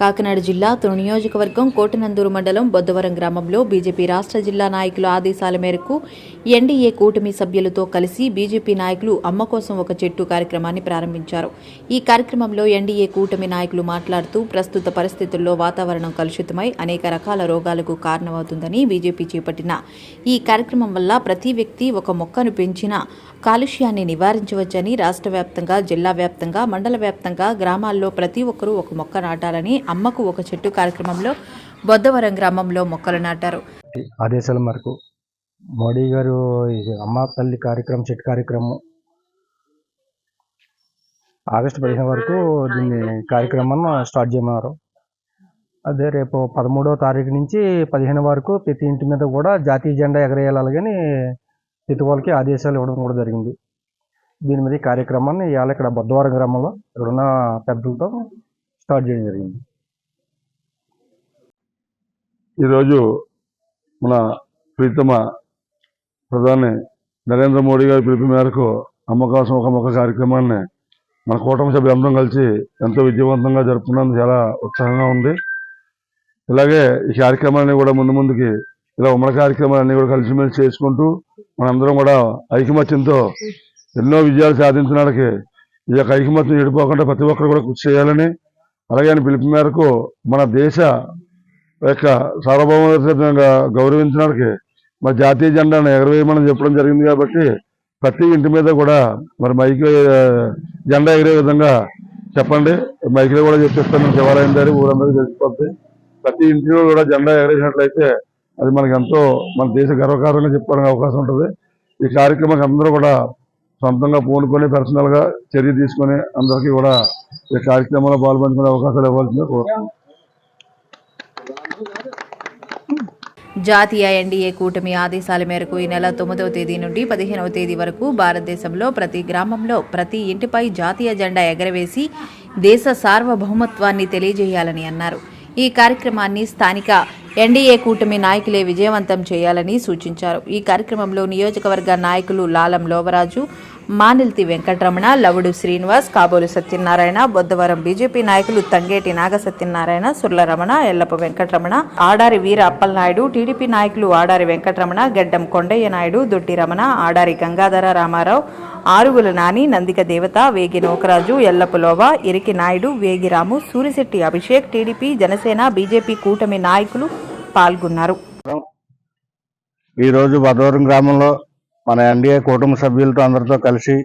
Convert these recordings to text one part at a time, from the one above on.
Kakinada జిల్లా తొలి నియోజకవర్గం కోటనందూరు మండలం బొద్దవరం గ్రామంలో బీజేపీ రాష్ట్ర జిల్లా నాయకుల ఆదేశాల మేరకు ఎన్డీఏ కూటమి సభ్యులతో కలిసి బీజేపీ నాయకులు అమ్మ కోసం ఒక చెట్టు కార్యక్రమాన్ని ప్రారంభించారు. ఈ కార్యక్రమంలో ఎన్డీఏ కూటమి నాయకులు మాట్లాడుతూ ప్రస్తుత పరిస్థితుల్లో వాతావరణం కలుషితమై అనేక రకాల రోగాలకు కారణమవుతుందని బీజేపీ చేపట్టిన ఈ కార్యక్రమం వల్ల ప్రతి వ్యక్తి ఒక మొక్కను పెంచిన కాలుష్యాన్ని నివారించవచ్చని రాష్ట్ర వ్యాప్తంగా జిల్లా వ్యాప్తంగా మండల వ్యాప్తంగా గ్రామాల్లో ప్రతి ఒక్కరూ ఒక మొక్క నాటాలని అమ్మకు ఒక చెట్టు కార్యక్రమంలో బొద్దవరం గ్రామంలో మొక్కలు నాటారు. ఆదేశాల మేరకు మోడీ గారు ఇది అమ్మ తల్లి కార్యక్రమం చెట్టు కార్యక్రమం ఆగస్టు పదిహేను వరకు దీన్ని కార్యక్రమం స్టార్ట్ చేయమన్నారు. అదే రేపు పదమూడవ తారీఖు నుంచి పదిహేను వరకు ప్రతి ఇంటి మీద కూడా జాతీయ జెండా ఎగరేయాలి కానీ ప్రతి వాళ్ళకి ఆదేశాలు ఇవ్వడం కూడా జరిగింది. దీని మీద ఈ కార్యక్రమాన్ని ఇవాళ ఇక్కడ బుద్ధవారం గ్రామంలో ఇక్కడున్న పెద్దలతో స్టార్ట్ చేయడం జరిగింది. ఈరోజు మన ప్రీతమ ప్రధాని నరేంద్ర మోడీ గారి పిలుపు మేరకు అమ్మ కోసం ఒక మొక్క కార్యక్రమాన్ని మన కూటమి సభ్యులందరం కలిసి ఎంతో విజయవంతంగా జరుపుకున్నందుకు చాలా ఉత్సాహంగా ఉంది. ఇలాగే ఈ కార్యక్రమాన్ని కూడా ముందు ముందుకి ఇలా ఉమ్మడి కార్యక్రమాలన్నీ కూడా కలిసిమెలిసి చేసుకుంటూ మనందరం కూడా ఐకమత్యంతో ఎన్నో విజయాలు సాధించడానికి ఈ యొక్క ఐకమత్యం చెడిపోకుండా ప్రతి ఒక్కరు కూడా కృషి చేయాలని అలాగే ఆయన పిలుపు మేరకు మన దేశ యొక్క సార్వభౌమంగా గౌరవించడానికి మా జాతీయ జెండాను ఎగరవేయమని చెప్పడం జరిగింది కాబట్టి ప్రతి ఇంటి మీద కూడా మరి మైక్ జెండా ఎగిరే విధంగా చెప్పండి. మైక్లో కూడా చెప్పిస్తాను. శివాలయం దారి ఊరందరికీ తెలిసిపోద్ది. ప్రతి ఇంటిలో కూడా జెండా ఎగరేసినట్లయితే అది మనకి ఎంతో మన దేశ గర్వకారంగా చెప్పుకోవడానికి అవకాశం ఉంటుంది. ఈ కార్యక్రమానికి అందరూ కూడా సొంతంగా పూనుకొని పర్సనల్గా చర్య తీసుకొని అందరికీ కూడా ఈ కార్యక్రమంలో పాల్పంచుకునే అవకాశాలు ఇవ్వాల్సిందే కోరుతున్నాను. జాతీయ ఎన్డీఏ కూటమి ఆదేశాల మేరకు ఈ నెల తొమ్మిదవ తేదీ నుండి పదిహేనవ తేదీ వరకు భారతదేశంలో ప్రతి గ్రామంలో ప్రతి ఇంటిపై జాతీయ జెండా ఎగరవేసి దేశ సార్వభౌమత్వాన్ని తెలియజేయాలని అన్నారు. ఈ కార్యక్రమాన్ని స్థానిక ఎన్డీఏ కూటమి నాయకులే విజయవంతం చేయాలని సూచించారు. ఈ కార్యక్రమంలో నియోజకవర్గ నాయకులు లాలం లోవరాజు మానిల్తి వెంకటరమణ లవుడు శ్రీనివాస్ కాబోలు సత్యనారాయణ బొద్దవరం బీజేపీ నాయకులు తంగేటి నాగ సత్యనారాయణ సుర్లరమణ ఎల్లప్ప వెంకటరమణ ఆడారి వీర అప్పలనాయుడు టీడీపీ నాయకులు ఆడారి వెంకటరమణ గెడ్డం కొండయ్య నాయుడు దొడ్డి రమణ ఆడారి గంగాధర రామారావు ఆరుగుల నాని నందిక దేవత వేగి నోకరాజు ఎల్లపులోవ ఇరికి నాయుడు వేగిరాము సూరిశెట్టి అభిషేక్ టీడీపీ జనసేన బీజేపీ కూటమి నాయకులు పాల్గొన్నారు. ఈరోజు భదవరం గ్రామంలో మన ఎన్డీఏ కుటుంబ సభ్యులతో అందరితో కలిసి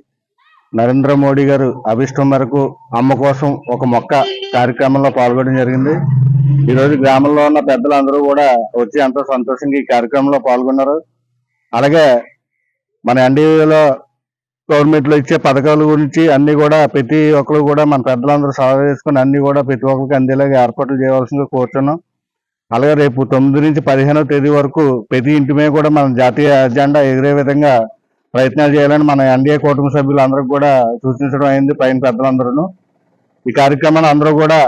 నరేంద్ర మోడీ గారు అభిష్టం మేరకు అమ్మ కోసం ఒక మొక్క కార్యక్రమంలో పాల్గొనడం జరిగింది. ఈరోజు గ్రామంలో ఉన్న పెద్దలందరూ కూడా వచ్చి ఎంతో సంతోషంగా ఈ కార్యక్రమంలో పాల్గొన్నారు. అలాగే మన ఎన్డీఏలో గవర్నమెంట్లో ఇచ్చే పథకాల గురించి అన్ని కూడా ప్రతి ఒక్కరు కూడా మన పెద్దలందరూ సలహా చేసుకుని అన్ని కూడా ప్రతి ఒక్కరికి అందేలాగా ఏర్పాట్లు చేయవలసిందిగా కోరుతున్నాం అలాగే రేపు తొమ్మిది నుంచి పదిహేనవ తేదీ వరకు ప్రతి ఇంటి మీద కూడా మన జాతీయ ఎజెండా ఎగిరే విధంగా ప్రయత్నాలు చేయాలని మన ఎన్డీఏ కుటుంబ సభ్యులందరికీ కూడా సూచించడం అయింది పైన పెద్దలందరూ ఈ కార్యక్రమాన్ని అందరూ కూడా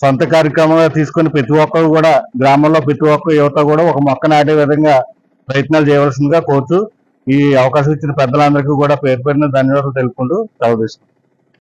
సొంత కార్యక్రమంగా తీసుకొని ప్రతి ఒక్కరు కూడా గ్రామంలో ప్రతి ఒక్క యువత కూడా ఒక మొక్క నాటే విధంగా ప్రయత్నాలు చేయవలసిందిగా కోరుతూ ఈ అవకాశం ఇచ్చిన పెద్దలందరికీ కూడా పేరు పేరున ధన్యవాదాలు తెలుపుకుంటూ సెలవు